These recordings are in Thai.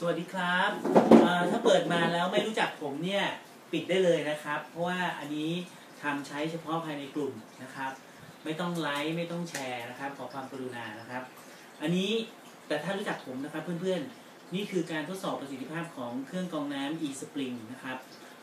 สวัสดีครับถ้าเปิดมาแล้วไม่รู้จักผมเนี่ยปิดได้เลยนะครับ เพราะว่าอันนี้ทำใช้เฉพาะภายในกลุ่มนะครับ ไม่ต้องไลค์ไม่ต้องแชร์นะครับ ขอความกรุณานะครับ อันนี้แต่ถ้ารู้จักผมนะครับเพื่อนๆ นี่คือการทดสอบประสิทธิภาพของเครื่องกรองน้ำ e-spring นะครับ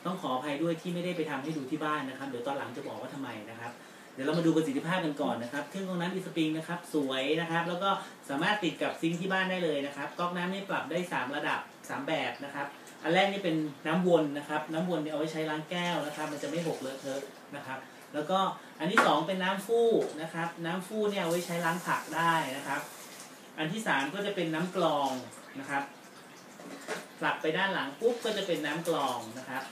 ต้องขออภัยด้วยที่ไม่ได้ไปทำให้ดูที่บ้านนะครับ เดี๋ยวตอนหลังจะบอกว่าทำไมนะครับ เดี๋ยวเรามาดูประสิทธิภาพกันก่อนนะครับเครื่องกรองน้ำ e-spring นะครับ สวยนะครับ แล้วก็สามารถติดกับซิงค์ที่บ้านได้เลยนะครับก๊อกน้ำนี่ปรับได้ 3 ระดับ 3 แบบนะครับอันแรกนี่เป็นน้ำวนนะครับ น้ำวนเนี่ยเอาไว้ใช้ล้างแก้วนะครับ มันจะไม่หกเลอะเทอะนะครับ แล้วก็อันที่สองเป็นน้ำฟู่นะครับ น้ำฟู่เนี่ยเอาไว้ใช้ล้างผักได้นะครับ อันที่สามก็จะเป็นน้ำกรองนะครับผลักไปด้านหลังปุ๊บก็จะเป็นน้ำกรองนะครับ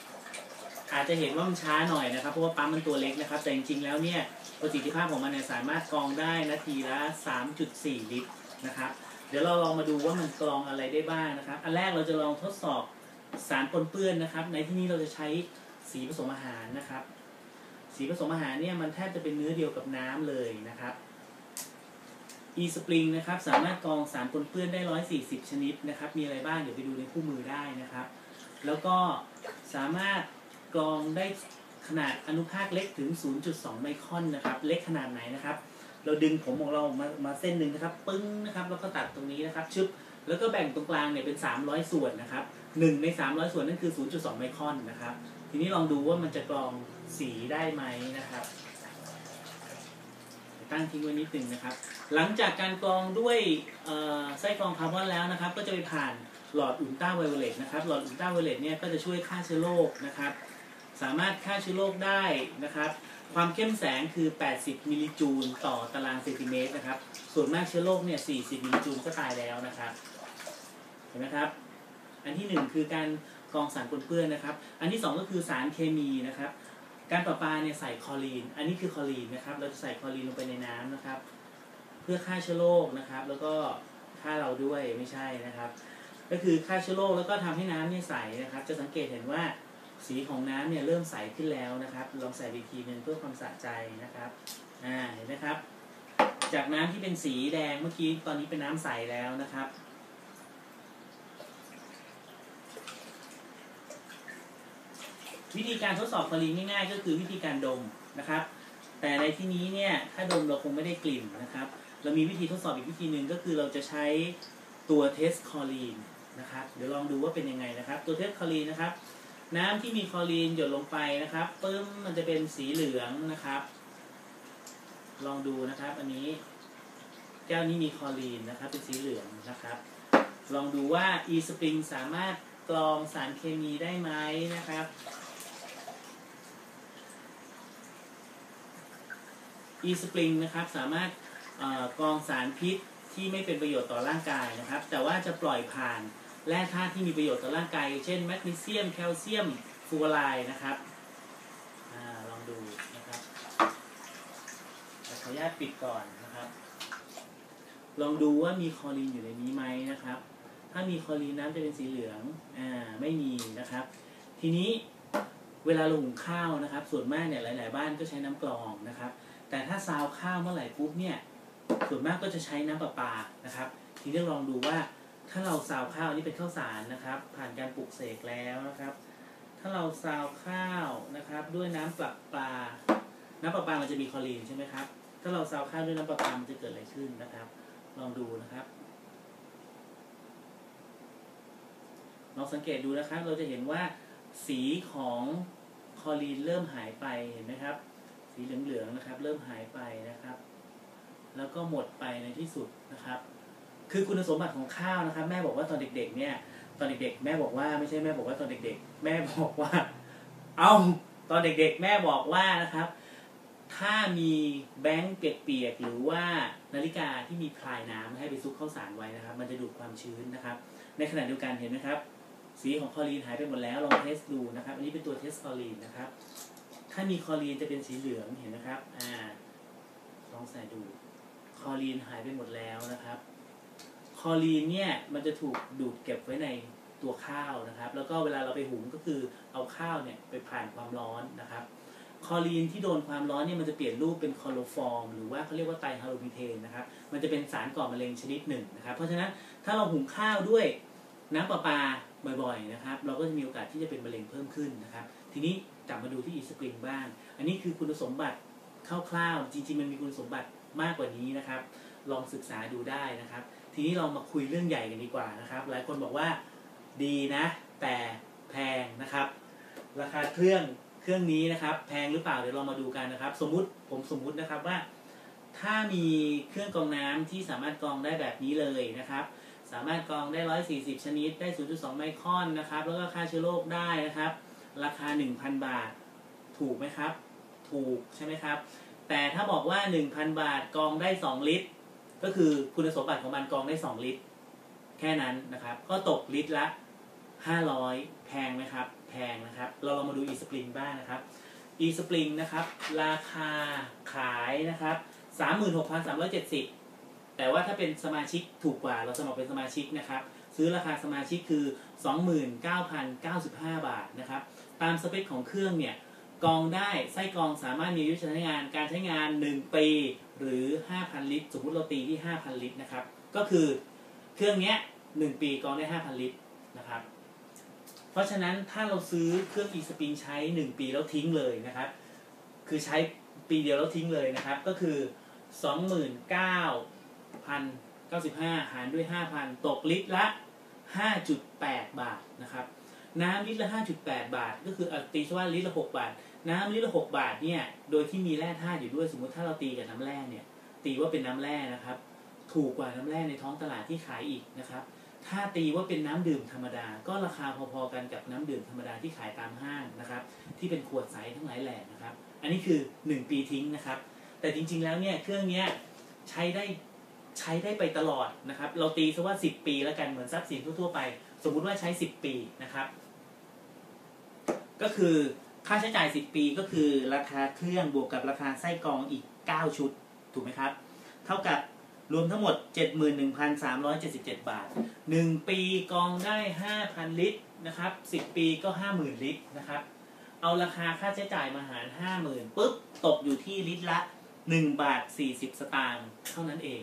อาจจะเห็นว่ามันช้าหน่อยนะครับเพราะว่าปั๊มมันตัวเล็กนะครับ แต่จริงๆแล้วเนี่ยประสิทธิภาพของมันเนี่ยสามารถกรองได้นาทีละ 3.4 ลิตรนะครับ เดี๋ยวเราลองมาดูว่ามันกรองอะไรได้บ้างนะครับ อันแรกเราจะลองทดสอบสารปนเปื้อนนะครับ ในที่นี้เราจะใช้สีผสมอาหารนะครับ สีผสมอาหารเนี่ยมันแทบจะเป็นเนื้อเดียวกับน้ำเลยนะครับ e-spring นะครับสามารถกรองสารปนเปื้อนได้ 140 ชนิดนะครับ มีอะไรบ้างเดี๋ยวไปดูในคู่มือได้นะครับ แล้วก็สามารถ กรองได้ขนาดอนุภาคเล็กถึง 0.2 ไมครอนนะครับ เล็กขนาดไหนนะครับ เราดึงผมของเรามามาเส้นหนึ่งนะครับ ปึ้งนะครับ แล้วก็ตัดตรงนี้นะครับ ชึบ แล้วก็แบ่งตรงกลางเนี่ยเป็น 300 ส่วนนะครับหนึ่งใน 300 ส่วนนั่นคือ 0.2 ไมครอนนะครับ ทีนี้ลองดูว่ามันจะกรองสีได้ไหมนะครับตั้งทิ้งไว้นิดหนึ่งนะครับ หลังจากการกรองด้วยไส้กรองคาร์บอนแล้วนะครับ ก็จะไปผ่านหลอดอุลตราไวโอเลตนะครับ หลอดอุลตราไวโอเลตเนี่ยก็จะช่วยฆ่าเชื้อโรคนะครับ สามารถฆ่าเชื้อโรคได้นะครับ ความเข้มแสงคือ 80 มิลลิจูลต่อตารางเซนติเมตรนะครับ ส่วนมากเชื้อโรคเนี่ย 40 มิลลิจูลก็ตายแล้วนะครับ เห็นไหมครับ อันที่หนึ่งคือการกรองสารปนเปื้อนนะครับ อันที่สองก็คือสารเคมีนะครับ การประปาเนี่ยใส่คลอรีน อันนี้คือคลอรีนนะครับ เราจะใส่คลอรีนลงไปในน้ำนะครับ เพื่อฆ่าเชื้อโรคนะครับ แล้วก็ฆ่าเราด้วยไม่ใช่นะครับ ก็คือฆ่าเชื้อโรคแล้วก็ทำให้น้ำเนี่ยใสนะครับ จะสังเกตเห็นว่า สีของน้ำเนี่ยเริ่มใสขึ้นแล้วนะครับ ลองใส่อีกทีหนึงเพื่อความสะใจนะครับอ่าเห็นไหมครับ จากน้ำที่เป็นสีแดงเมื่อกี้ตอนนี้เป็นน้ำใสแล้วนะครับวิธีการทดสอบคลอรีนง่ายๆก็คือวิธีการดมนะครับ แต่ในที่นี้เนี่ยถ้าดมเราคงไม่ได้กลิ่นนะครับ เรามีวิธีทดสอบอีกวิธีหนึ่งก็คือเราจะใช้ตัวเทสคลอรีนนะครับ เดี๋ยวลองดูว่าเป็นยังไงนะครับ ตัวเทสคลอรีนนะครับ น้ำที่มีคลอรีนหยดลงไปนะครับปึ้มมันจะเป็นสีเหลืองนะครับ ลองดูนะครับ อันนี้ แก้วนี้มีคลอรีนนะครับ เป็นสีเหลืองนะครับ ลองดูว่า e-spring สามารถกรองสารเคมีได้ไหมนะครับ e-spring นะครับสามารถกรองสารพิษที่ไม่เป็นประโยชน์ต่อร่างกายนะครับ แต่ว่าจะปล่อยผ่าน แร่ธาตุที่มีประโยชน์ต่อร่างกาย เช่นแมกนีเซียม แคลเซียมฟลูออไรด์นะครับอลองดูนะครับขออนุญาตปิดก่อนนะครับ ลองดูว่ามีคอรีนอยู่ในนี้ไหมนะครับ ถ้ามีคอรีนน้ำจะเป็นสีเหลืองอ่าไม่มีนะครับ ทีนี้เวลาเราหุงข้าวนะครับ ส่วนมากเนี่ยหลาย ๆ บ้านก็ใช้น้ำกรองนะครับ แต่ถ้าซาวข้าวเมื่อไหร่ปุ๊บเนี่ยส่วนมากก็จะใช้น้ำประปานะครับ ทีนี้ลองดูว่า ถ้าเราซาวข้าวนี่เป็นข้าวสารนะครับ ผ่านการปลูกเสกแล้วนะครับ ถ้าเราซาวข้าวนะครับ ด้วยน้ำประปลา น้ำประปลามันจะมีคลอรีนใช่ไหมครับ ถ้าเราซาวข้าวด้วยน้ำประปลามันจะเกิดอะไรขึ้นนะครับ ลองดูนะครับลองสังเกตดูนะครับ เราจะเห็นว่าสีของคอรีนเริ่มหายไปเห็นไหมครับ สีเหลืองๆนะครับ เริ่มหายไปนะครับ แล้วก็หมดไปในที่สุดนะครับ คือคุณสมบัติของข้าวนะครับ แม่บอกว่าตอนเด็ก ๆ เนี่ย ตอนเด็กๆ แม่บอกว่าไม่ใช่แม่บอกว่าตอนเด็ก ๆ แม่บอกว่า เอาตอนเด็ก ๆ แม่บอกว่านะครับ ถ้ามีแบงค์เปียกๆหรือว่านาฬิกาที่มีพลายน้ำให้ไปซุกข้าวสารไว้นะครับ มันจะดูดความชื้นนะครับ ในขณะเดียวกันเห็นไหมครับ สีของคอรีนหายไปหมดแล้วลองเทสดูนะครับ อันนี้เป็นตัวเทสคอรีนนะครับ ถ้ามีคอรีนจะเป็นสีเหลืองเห็นนะครับอ่าลองใส่ดูคอรีนหายไปหมดแล้วนะครับ คอรีนเนี่ยมันจะถูกดูดเก็บไว้ในตัวข้าวนะครับ แล้วก็เวลาเราไปหุงก็คือเอาข้าวเนี่ยไปผ่านความร้อนนะครับ คอรีนที่โดนความร้อนเนี่ยมันจะเปลี่ยนรูปเป็นคอโรฟอร์ม หรือว่าเขาเรียกว่าไตรฮาโลมีเทนนะครับ มันจะเป็นสารก่อมะเร็งชนิดหนึ่งนะครับ เพราะฉะนั้นถ้าเราหุงข้าวด้วยน้ำประปาบ่อยๆนะครับ เราก็จะมีโอกาสที่จะเป็นมะเร็งเพิ่มขึ้นนะครับ ทีนี้กลับมาดูที่อีสปริงบ้าง อันนี้คือคุณสมบัติคร่าวๆ จริงๆ มันมีคุณสมบัติมากกว่านี้นะครับ ลองศึกษาดูได้นะครับ ทีนี้เรามาคุยเรื่องใหญ่กันดีกว่านะครับ หลายคนบอกว่าดีนะ แต่แพงนะครับ ราคาเครื่องเครื่องนี้นะครับ แพงหรือเปล่าเดี๋ยวเรามาดูกันนะครับ สมมุติผมสมมุตินะครับว่า ถ้ามีเครื่องกรองน้ำที่สามารถกรองได้แบบนี้เลยนะครับ สามารถกรองได้ 140 ชนิด ได้ 0.2 ไมครอนนะครับ แล้วก็ฆ่าเชื้อโรคได้นะครับ ราคา 1,000 บาท ถูกไหมครับ ถูกใช่ไหมครับ แต่ถ้าบอกว่า 1,000 บาทกรองได้ 2 ลิตร ก็คือคุณสมบัติของมันกรองได้ 2 ลิตร แค่นั้นนะครับ ก็ตกลิตรละ 500 แพงไหมครับ แพงนะครับ เราลองมาดู e spring บ้างนะครับ e spring นะครับ ราคาขายนะครับ 36,370 แต่ว่าถ้าเป็นสมาชิกถูกกว่า เราสมัครเป็นสมาชิกนะครับ ซื้อราคาสมาชิกคือ 29,095 บาทนะครับ ตามสเปคของเครื่องเนี่ย กองได้ไส้กองสามารถมีอายุใช้งานการใช้งาน 1 ปี หรือ 5,000 ลิตรสมมติเราตีที่ 5,000 ลิตรนะครับ ก็คือเครื่องเนี้ย1ปีกองได้ 5,000 ลิตรนะครับ เพราะฉะนั้นถ้าเราซื้อเครื่อง e-spring ใช้ 1 ปีแล้วทิ้งเลยนะครับ คือใช้ปีเดียวแล้วทิ้งเลยนะครับ ก็คือ 29,095 หารด้วย 5,000 ตกลิตรละ 5.8 บาทนะครับ น้ำลิตรละ 5.8 บาท ก็คือตีว่าลิตรละ6บาท น้ำลิตรละ6บาทเนี่ย โดยที่มีแร่ธาตุอยู่ด้วย สมมุติถ้าเราตีกับน้ำแร่เนี่ย ตีว่าเป็นน้ำแร่นะครับ ถูกกว่าน้ำแร่ในท้องตลาดที่ขายอีกนะครับ ถ้าตีว่าเป็นน้ำดื่มธรรมดา ก็ราคาพอๆกันกับน้ำดื่มธรรมดาที่ขายตามห้างนะครับ ที่เป็นขวดใสทั้งหลายแหล่นะครับ อันนี้คือ 1 ปีทิ้งนะครับ แต่จริง ๆ แล้วเนี่ยเครื่องเนี้ยใช้ได้ใช้ได้ไปตลอดนะครับ เราตีซะว่า 10 ปีแล้วกันเหมือนทรัพย์สินทั่วๆไป สมมุติว่าใช้ 10 ปีนะครับ ก็คือค่าใช้จ่าย 10 ปีก็คือราคาเครื่องบวกกับราคาไส้กรองอีก 9 ชุด ถูกไหมครับ เท่ากับรวมทั้งหมด 71,377 บาท 1 ปีกรองได้ 5,000 ลิตรนะครับ 10 ปีก็ 50,000 ลิตรนะครับ เอาราคาค่าใช้จ่ายมาหาร 50,000ปุ๊บตกอยู่ที่ลิตรละ 1 บาท 40 สตางค์เท่านั้นเอง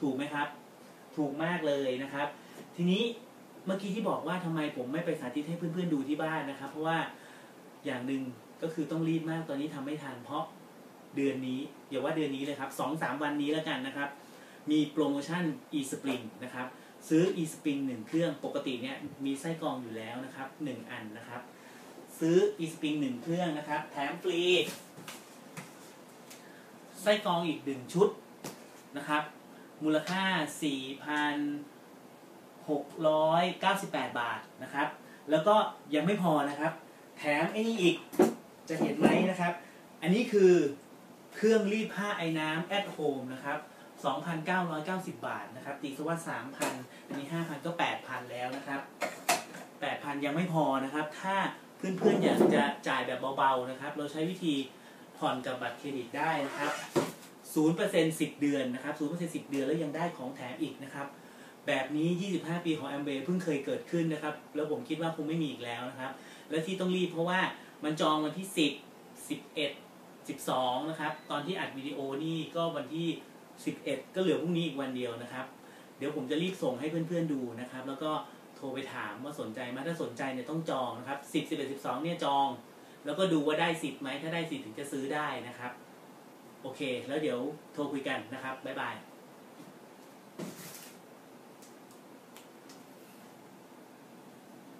ถูกไหมครับ ถูกมากเลยนะครับ ทีนี้เมื่อกี้ที่บอกว่าทำไมผมไม่ไปสาธิตให้เพื่อนๆดูที่บ้านนะครับ เพราะว่า อย่างหนึ่งก็คือต้องรีบมากตอนนี้ทำไม่ทันเพราะเดือนนี้อย่าว่าเดือนนี้เลยครับสองสามวันนี้แล้วกันนะครับ มีโปรโมชั่น e-spring นะครับ ซื้อ e-spring หนึ่งเครื่องปกติเนี่ยมีไส้กรองอยู่แล้วนะครับหนึ่งอันนะครับ ซื้อ e-spring หนึ่งเครื่องนะครับ แถมฟรีไส้กรองอีกหนึ่งชุดนะครับ มูลค่า 4,698 บาทนะครับ แล้วก็ยังไม่พอนะครับ แถมไอ้นี่อีกจะเห็นไหมนะครับ อันนี้คือเครื่องรีดผ้าไอ้น้ำ at home นะครับ 2,990 บาทนะครับ ตีซะว่า 3,000 อันนี้ 5,000 ก็ 8,000 แล้วนะครับ 8,000 ยังไม่พอนะครับ ถ้าเพื่อนๆ อยากจะจ่ายแบบเบาๆ นะครับ เราใช้วิธีผ่อนกับบัตรเครดิตได้นะครับ 0% 10 เดือนนะครับ 0% 10 เดือนแล้วยังได้ของแถมอีกนะครับ แบบนี้ 25 ปีของ a m w a y เพิ่งเคยเกิดขึ้นนะครับ แล้วผมคิดว่าคงไม่มีอีกแล้วนะครับ และที่ต้องรีบเพราะว่ามันจองวันที่ 10 11 12 นะครับ ตอนที่อัดวิดีโอนี่ก็วันที่ 11 ก็เหลือพรุ่งนี้อีกวันเดียวนะครับ เดี๋ยวผมจะรีบส่งให้เพื่อนๆดูนะครับ แล้วก็โทรไปถามว่าสนใจไหมถ้าสนใจเนี่ยต้องจองนะครับ 10 11 12 เนี่ยจอง แล้วก็ดูว่าได้สิทธิ์ไหมถ้าได้สิทธิ์ถึงจะซื้อได้นะครับ โอเค แล้วเดี๋ยวโทรคุยกันนะครับบ๊ายบาย